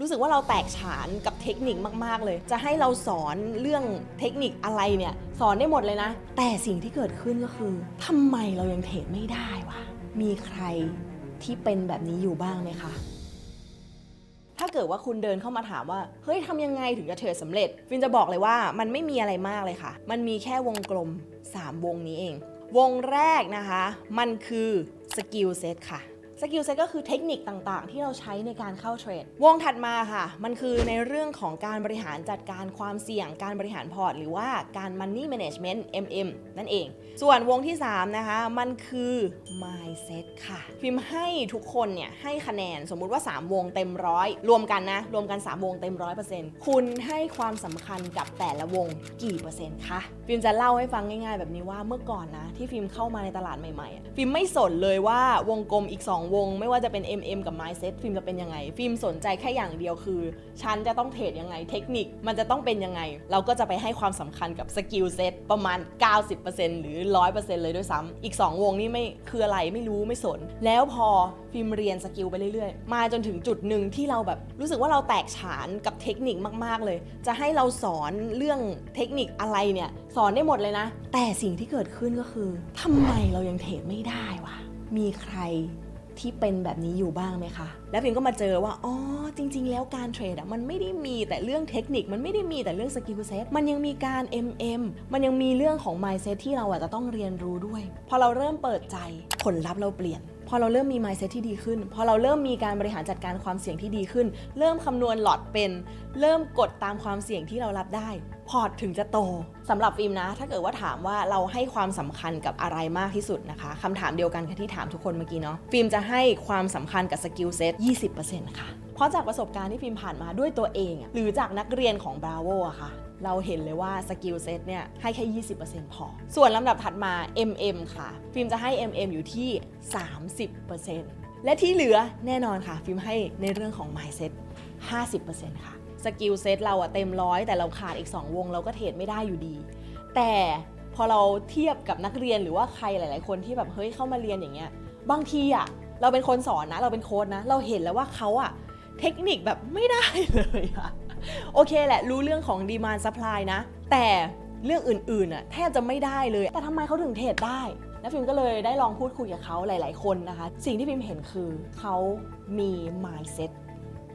รู้สึกว่าเราแตกฉานกับเทคนิคมาก ๆ เลย จะให้เราสอนเรื่องเทคนิคอะไรเนี่ยสอนได้หมดเลยนะ แต่สิ่งที่เกิดขึ้นก็คือทำไมเรายังเทรดไม่ได้วะมีใครที่เป็นแบบนี้อยู่บ้างไหมคะถ้าเกิดว่าคุณเดินเข้ามาถามว่า เฮ้ยทำยังไงถึงจะเทรดสำเร็จ ฟินจะบอกเลยว่ามันไม่มีอะไรมากเลยค่ะ มันมีแค่วงกลม 3 วงนี้เอง วงแรกนะคะ มันคือสกิลเซ็ตค่ะ สกิลเซ็ตก็คือเทคนิคต่างๆ ที่เราใช้ในการเข้าเทรด วงถัดมาค่ะ มันคือในเรื่องของการบริหารจัดการความเสี่ยง การบริหารพอร์ต หรือว่าการ Money Management MM นั่นเอง ส่วนวงที่ 3 นะคะ มันคือ Mindset ค่ะ พิมพ์ให้ทุกคนเนี่ยให้คะแนนสมมุติว่า 3 วงเต็มร้อยรวมกันนะ รวมกัน 3 วงเต็มร้อยเปอร์เซ็นต์คุณให้ความสำคัญกับแต่ละวงกี่เปอร์เซ็นต์คะฟิล์มจะเล่าให้ฟังง่าย ๆ แบบนี้ว่าเมื่อก่อนนะที่ฟิล์มเข้ามาในตลาดใหม่ๆอะฟิล์มไม่สนเลยว่าวงกลมอีก 2วงไม่ว่าจะเป็น MM กับ Mindset ฟิล์มจะเป็นยังไง ฟิล์มสนใจแค่อย่างเดียวคือ ฉันจะต้องเทรดยังไง เทคนิคมันจะต้องเป็นยังไง เราก็จะไปให้ความสำคัญกับสกิลเซ็ตประมาณ 90%หรือ 100%เลยด้วยซ้ำอีก 2 วงนี่ไม่คืออะไรไม่รู้ไม่สน แล้วพอฟิล์มเรียนสกิลไปเรื่อยๆ มาจนถึงจุดหนึ่งที่เราแบบรู้สึกว่าเราแตกฉานกับเทคนิคมาก ๆ เลย จะให้เราสอนเรื่องเทคนิคอะไรเนี่ยสอนได้หมดเลยนะ แต่สิ่งที่เกิดขึ้นก็คือทำไมเรายังเทรดไม่ได้วะมีใคร ที่เป็นแบบนี้อยู่บ้างไหมคะ แล้วพิมก็มาเจอว่า อ๋อ จริง ๆ แล้วการเทรดอะมันไม่ได้มีแต่เรื่องเทคนิค มันไม่ได้มีแต่เรื่องสกิลเซ็ตมันยังมีการ MM มันยังมีเรื่องของ mindset ที่เราอาจจะต้องเรียนรู้ด้วย พอเราเริ่มเปิดใจ ผลลัพธ์เราเปลี่ยน พอเราเริ่มมี mindset ที่ดีขึ้น พอเราเริ่มมีการบริหารจัดการความเสี่ยงที่ดีขึ้น เริ่มคำนวณหลอดเป็น เริ่มกดตามความเสี่ยงที่เรารับได้ พอร์ตถึงจะโตสำหรับฟิล์มนะ ถ้าเกิดว่าถามว่าเราให้ความสำคัญกับอะไรมากที่สุดนะคะคำถามเดียวกันกับที่ถามทุกคนเมื่อกี้เนาะฟิล์มจะให้ความสำคัญกับสกิลเซ็ต20%ค่ะ เพราะจากประสบการณ์ที่ฟิล์มผ่านมาด้วยตัวเองอะหรือจากนักเรียนของ Bravo อะค่ะ เราเห็นเลยว่าสกิลเซ็ตเนี่ยให้แค่ 20%พอ ส่วนลำดับถัดมา MM ค่ะ ฟิล์มจะให้ MM อยู่ที่ 30%และที่เหลือแน่นอนค่ะ ฟิล์มให้ในเรื่องของ mindset 50%ค่ะ สกิลเซ็ตเราอะเต็มร้อยแต่เราขาดอีก 2 วงเราก็เทรดไม่ได้อยู่ดี แต่พอเราเทียบกับนักเรียนหรือว่าใครหลาย ๆ คนที่แบบเฮ้ยเข้ามาเรียนอย่างเงี้ย บางทีอะเราเป็นคนสอนนะ เราเป็นโค้ดนะ เราเห็นแล้วว่าเขาอะ เทคนิคแบบไม่ได้เลยอะโอเคแหละรู้เรื่องของดีมานซัพพลายนะ แต่เรื่องอื่นๆอะแทบจะไม่ได้เลย แต่ทำไมเขาถึงเทรดได้แล้วฟิล์มก็เลยได้ลองพูดคุยกับเขาหลาย ๆ คนนะคะ สิ่งที่ฟิล์มเห็นคือเขามี mindset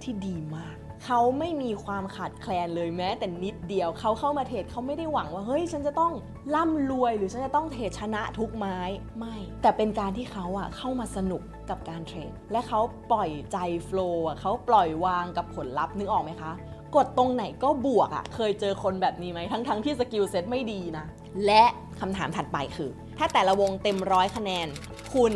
ที่ดีมากเขาไม่มีความขาดแคลนเลยแม้แต่นิดเดียวเขาเข้ามาเทรดเขาไม่ได้หวังว่าเฮ้ยฉันจะต้องร่ำรวยหรือฉันจะต้องเทรดชนะทุกไม้ไม่ แต่เป็นการที่เขาอะเข้ามาสนุกกับการเทรดและเขาปล่อยใจโฟล์อะเขาปล่อยวางกับผลลัพธ์นึกออกไหมคะกดตรงไหนก็บวกอะ่ะเคยเจอคนแบบนี้ไหมทั้งๆทที่สกิลเซ็ตไม่ดีนะและ คำถามถัดไปคือ ถ้าแต่ละวงเต็มร้อยคะแนน คุณ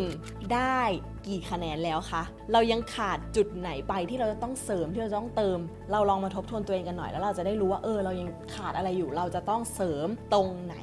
ได้กี่คะแนนแล้วคะ เรายังขาดจุดไหนไปที่เราจะต้องเสริมที่เราจะต้องเติม เราลองมาทบทวนตัวเองกันหน่อยแล้วเราจะได้รู้ว่าเออเรายังขาดอะไรอยู่เราจะต้องเสริมตรงไหน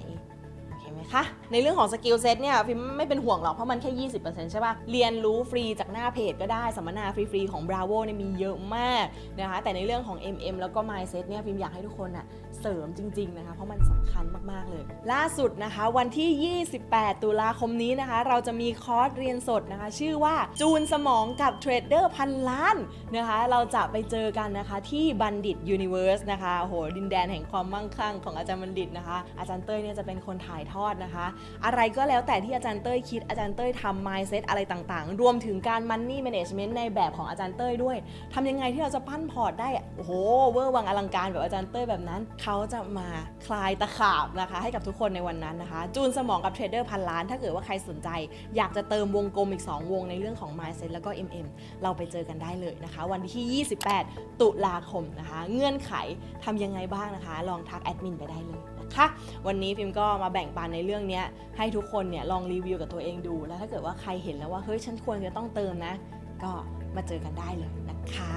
โอเคไหมคะ ในเรื่องของสกิลเซ็ตเนี่ยฟิล์มไม่เป็นห่วงหรอกเพราะมันแค่ 20%ใช่ปะเรียนรู้ฟรีจากหน้าเพจก็ได้สัมมนาฟรีๆของ Bravo เนี่ยมีเยอะมากนะคะแต่ในเรื่องของ MM แล้วก็ Mindset เนี่ยฟิล์มอยากให้ทุกคนอะเสริมจริงๆนะคะเพราะมันสำคัญมากๆเลย ล่าสุดนะคะ วันที่ 28 ตุลาคมนี้นะคะ เราจะมีคอร์สเรียนสดนะคะ ชื่อว่าจูนสมองกับเทรดเดอร์พันล้านนะคะ เราจะไปเจอกันนะคะที่บัณฑิต Universe นะคะโอ้โหดินแดนแห่งความมั่งคั่งของอาจารย์บัณฑิตนะคะ อาจารย์เต้ยเนี่ยจะเป็นคนถ่ายทอดนะคะอะไรก็แล้วแต่ที่อาจารย์เต้ยคิดอาจารย์เต้ยทำ mindset อะไรต่างๆ รวมถึงการ money management ในแบบของอาจารย์เต้ยด้วยทำยังไงที่เราจะปั้นพอร์ตได้โอ้โหเวอร์วังอลังการแบบอาจารย์เต้ยแบบนั้น เขาจะมาคลายตะขาบนะคะ ให้กับทุกคนในวันนั้นนะคะ จูนสมองกับเทรดเดอร์พันล้าน ถ้าเกิดว่าใครสนใจ อยากจะเติมวงกลมอีก 2 วงในเรื่องของ mindset แล้วก็ MM เราไปเจอกันได้เลยนะคะ วันที่ 28 ตุลาคมนะคะ เงื่อนไขทำยังไงบ้างนะคะ ลองทักแอดมินไปได้เลยนะคะ วันนี้พิมก็มาแบ่งปันในเรื่องเนี้ยให้ทุกคนเนี่ยลองรีวิวกับตัวเองดู แล้วถ้าเกิดว่าใครเห็นแล้วว่าเฮ้ยฉันควรจะต้องเติมนะ ก็มาเจอกันได้เลยนะคะ